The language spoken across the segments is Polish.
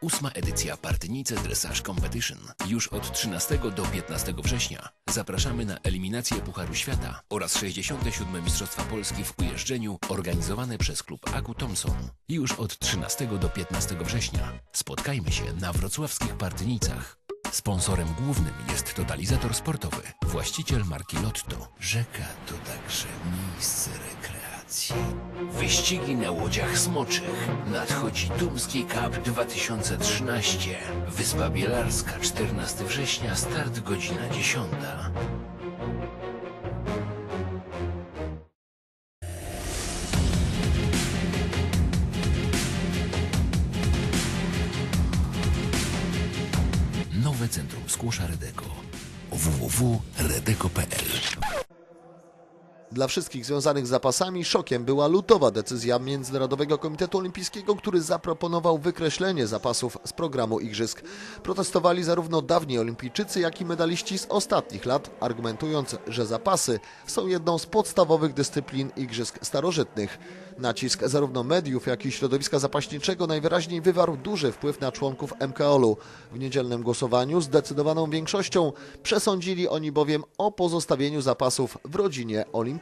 Ósma edycja Partynice Dressage Competition. Już od 13 do 15 września zapraszamy na eliminację Pucharu Świata oraz 67. Mistrzostwa Polski w ujeżdżeniu organizowane przez klub Aku Thompson. Już od 13 do 15 września spotkajmy się na wrocławskich Partynicach. Sponsorem głównym jest totalizator sportowy, właściciel marki Lotto. Rzeka to także miejsce rekreacji. Wyścigi na łodziach smoczych. Nadchodzi Tumski Cup 2013. Wyspa Bielarska, 14 września, start godzina 10. Nowe centrum skłosza Redeko. www.redeko.pl Dla wszystkich związanych z zapasami szokiem była lutowa decyzja Międzynarodowego Komitetu Olimpijskiego, który zaproponował wykreślenie zapasów z programu Igrzysk. Protestowali zarówno dawni olimpijczycy, jak i medaliści z ostatnich lat, argumentując, że zapasy są jedną z podstawowych dyscyplin Igrzysk starożytnych. Nacisk zarówno mediów, jak i środowiska zapaśniczego najwyraźniej wywarł duży wpływ na członków MKOL-u. W niedzielnym głosowaniu zdecydowaną większością przesądzili oni bowiem o pozostawieniu zapasów w rodzinie olimpijskiej.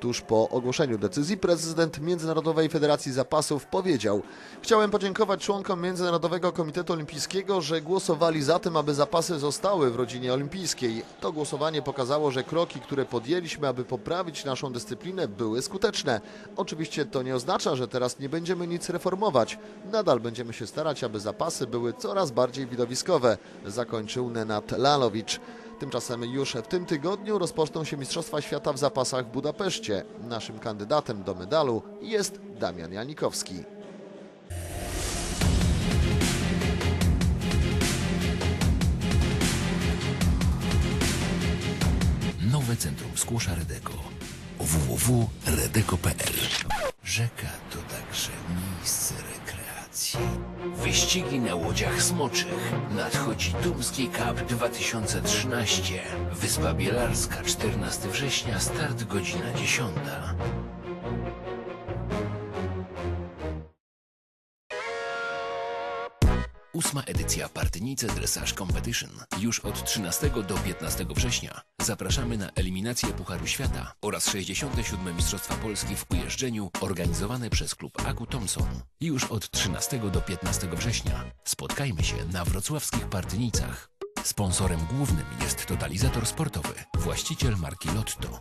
Tuż po ogłoszeniu decyzji prezydent Międzynarodowej Federacji Zapasów powiedział: Chciałem podziękować członkom Międzynarodowego Komitetu Olimpijskiego, że głosowali za tym, aby zapasy zostały w rodzinie olimpijskiej. To głosowanie pokazało, że kroki, które podjęliśmy, aby poprawić naszą dyscyplinę, były skuteczne. Oczywiście to nie oznacza, że teraz nie będziemy nic reformować. Nadal będziemy się starać, aby zapasy były coraz bardziej widowiskowe, zakończył Nenad Lalowicz. Tymczasem już w tym tygodniu rozpoczną się Mistrzostwa Świata w zapasach w Budapeszcie. Naszym kandydatem do medalu jest Damian Janikowski. Nowe centrum skłosza Redeko. www.redeko.pl Rzeka to także miejsce Wyścigi na łodziach smoczych. Nadchodzi Tumski Cup 2013. Wyspa Bielarska, 14 września, start godzina 10. Ósma edycja Partynice Dressage Competition. Już od 13 do 15 września zapraszamy na eliminację Pucharu Świata oraz 67. Mistrzostwa Polski w ujeżdżeniu organizowane przez klub Aku Thompson. Już od 13 do 15 września spotkajmy się na wrocławskich Partynicach. Sponsorem głównym jest totalizator sportowy, właściciel marki Lotto.